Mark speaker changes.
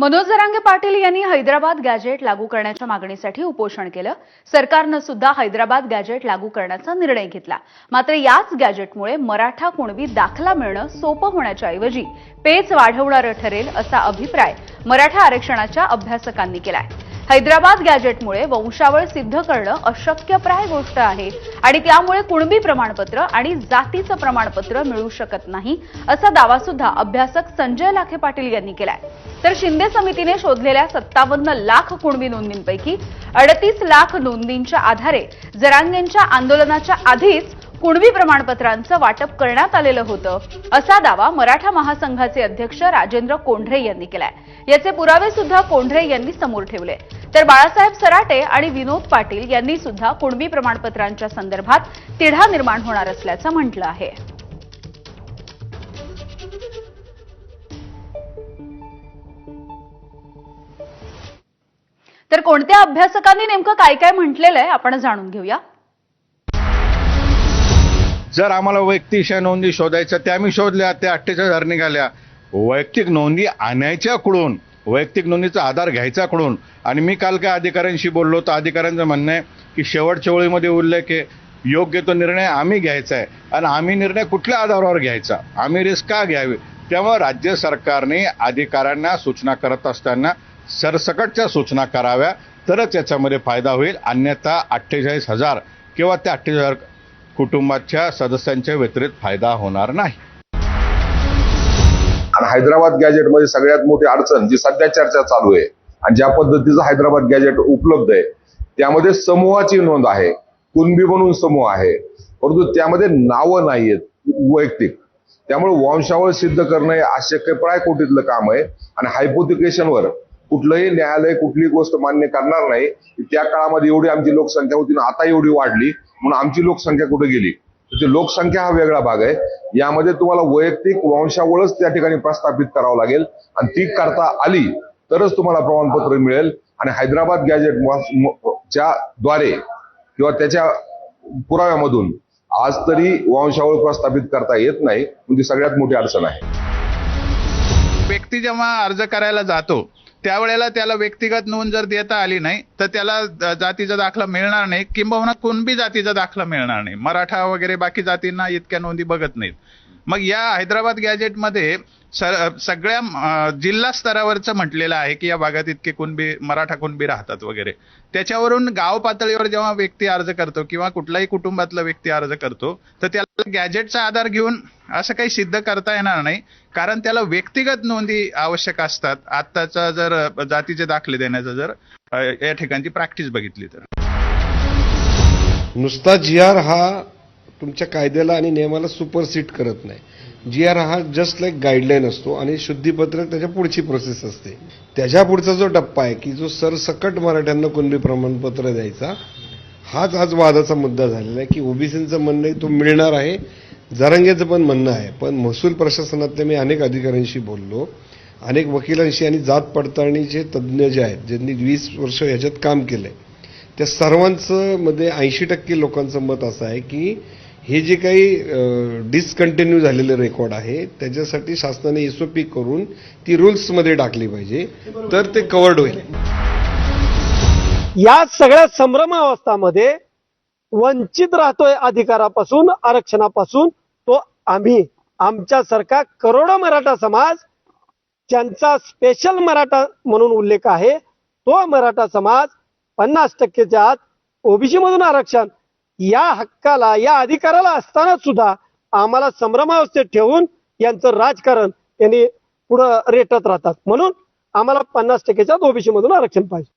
Speaker 1: मनोज जरांगे पाटील यांनी हैदराबाद गॅजेट लागू करण्याच्या मागणीसाठी उपोषण केलं. सरकारनं सुद्धा हैदराबाद गॅजेट लागू करण्याचा निर्णय घेतला. मात्र याच गॅजेटमुळे मराठा कुणबी दाखला मिळणं सोपं होण्याच्या ऐवजी पेच वाढवणारं ठरेल असा अभिप्राय मराठा आरक्षणाच्या अभ्यासकांनी केलाय. हैदराबाद गॅजेटमुळे वंशावळ सिद्ध करणं अशक्यप्राय गोष्ट आहे. आणि त्यामुळे कुणबी प्रमाणपत्र आणि जातीचं प्रमाणपत्र मिळू शकत नाही असा दावा सुद्धा अभ्यासक संजय लाखे पाटील यांनी केलाय. तर शिंदे समितीने शोधलेल्या सत्तावन्न लाख कुणबी नोंदींपैकी अडतीस लाख नोंदींच्या आधारे जरांगेंच्या आंदोलनाच्या आधीच कुणबी प्रमाणपत्रांचं वाटप करण्यात आलेलं होतं. असा दावा मराठा महासंघाचे अध्यक्ष राजेंद्र कोंढरे यांनी केलाय. याचे पुरावे सुद्धा कोंढरे यांनी समोर ठेवले. तर बाळासाहेब सराटे आणि विनोद पाटील यांनी सुद्धा कुणबी प्रमाणपत्रांच्या संदर्भात तिढा निर्माण होणार असल्याचं म्हटलं आहे. तर कोणत्या अभ्यासकांनी नेमकं काय काय म्हटलेलं आहे आपण जाणून घेऊया.
Speaker 2: जर आम्हाला वैयक्तिकशा नोंदी शोधायच्या त्या आम्ही शोधल्या त्या अठ्ठेचाळीस हजार निघाल्या. वैयक्तिक नोंदी आणायच्याकडून वैयक्तिक नोंदीचा आधार घ्यायचाकडून आणि मी काल काय अधिकाऱ्यांशी बोललो तर अधिकाऱ्यांचं म्हणणं आहे की शेवटच्या ओळीमध्ये उल्लेख आहे योग्य तो निर्णय आम्ही घ्यायचा आहे आणि आम्ही निर्णय कुठल्या आधारावर घ्यायचा? आम्ही रिस्क का घ्यावी? त्यामुळे राज्य सरकारने अधिकाऱ्यांना सूचना करत असताना सरसकटच्या सूचना कराव्या तरच याच्यामध्ये फायदा होईल. अन्यथा अठ्ठेचाळीस हजार किंवा त्या अठ्ठेचाळीस हजार कुटुंबाच्या सदस्यांच्या व्यतिरिक्त फायदा होणार नाही.
Speaker 3: आणि हैदराबाद गॅजेटमध्ये सगळ्यात मोठी अडचण जी सध्या चर्चा चालू आहे आणि ज्या पद्धतीचं हैदराबाद गॅजेट उपलब्ध आहे त्यामध्ये समूहाची नोंद आहे. कुणबी म्हणून समूह आहे. परंतु त्यामध्ये नावं नाहीयेत वैयक्तिक. त्यामुळे वंशावळ सिद्ध करणं हे अशक्यप्राय कोटीतलं काम आहे. आणि हायपोथिकेशनवर कुठलंही न्यायालय कुठली गोष्ट मान्य करणार नाही. त्या काळामध्ये एवढी आमची लोकसंख्या होती ना आता एवढी वाढली. म्हणून आमची लोकसंख्या कुठे गेली? तर लोकसंख्या हा वेगळा भाग आहे. यामध्ये तुम्हाला वैयक्तिक वंशावळच त्या ठिकाणी प्रस्थापित करावं लागेल. आणि ती करता आली तरच तुम्हाला प्रमाणपत्र मिळेल. आणि हैदराबाद गॅजेट च्या द्वारे किंवा त्याच्या पुराव्यामधून आज तरी वंशावळ प्रस्थापित करता येत नाही. म्हणजे सगळ्यात मोठी अडचण आहे.
Speaker 4: व्यक्ती जेव्हा अर्ज करायला जातो त्यावेळेला त्याला व्यक्तिगत नोंद जर देता आली नाही तर त्याला जातीचा दाखला मिळणार नाही किंबहुना कुणबी जातीचा दाखला मिळणार नाही. मराठा वगैरे बाकी जातींना इतक्या नोंदी बघत नाहीत. मग या हैदराबाद गॅजेटमध्ये सगळ्या जिल्हा स्तरावरचं म्हटलेलं आहे की या भागात इतके कुणबी मराठा कुणबी राहतात वगैरे. त्याच्यावरून गाव पातळीवर जेव्हा व्यक्ती अर्ज करतो किंवा कुठलाही कुटुंबातला व्यक्ती अर्ज करतो तर त्याला गॅजेटचा आधार घेऊन असं काही सिद्ध करता येणार नाही. कारण त्याला व्यक्तिगत नोंदी आवश्यक असतात. आत्ताचा जर जातीचे दाखले देण्याचा जर या ठिकाणची प्रॅक्टिस बघितली तर.
Speaker 5: नुसता जी आर हा तुमच्या कायद्याला आणि नियमाला सुपरसीट करत नाही. जी आर हा जस्ट लाईक गाईडलाईन असतो आणि शुद्धीपत्रक त्याच्या पुढची प्रोसेस असते. त्याच्या पुढचा जो टप्पा आहे की जो सरसकट मराठ्यांना कुणबी प्रमाणपत्र द्यायचा हाच आज वादाचा मुद्दा झालेला आहे की ओबीसींचं म्हणणं आहे तो मिळणार आहे. जरंगेचं पण म्हणणं आहे. पण महसूल प्रशासनातले मी अनेक अधिकाऱ्यांशी बोललो. अनेक वकिलांशी आणि जात पडताळणीचे तज्ज्ञ जे आहेत ज्यांनी वीस वर्ष याच्यात काम केलं आहे त्या सर्वांचं मध्ये ऐंशी टक्के लोकांचं मत असं आहे की हे जे काही डिसकंटिन्यू झालेले रेकॉर्ड आहे त्याच्यासाठी शासनाने एसओपी करून ती रूल्समध्ये टाकली पाहिजे. तर ते कव्हर्ड होईल.
Speaker 6: या सगळ्या संभ्रमावस्थामध्ये वंचित राहतोय अधिकारापासून आरक्षणापासून तो आम्ही आमच्यासारखा करोडो मराठा समाज ज्यांचा स्पेशल मराठा म्हणून उल्लेख आहे तो मराठा समाज पन्नास टक्केच्या आत ओबीसी मधून आरक्षण या हक्काला या अधिकाराला असताना सुद्धा आम्हाला संभ्रमावस्थेत ठेवून यांचं राजकारण यांनी पुढं रेटत राहतात. म्हणून आम्हाला पन्नास टक्केच्या ओबीसी मधून आरक्षण पाहिजे.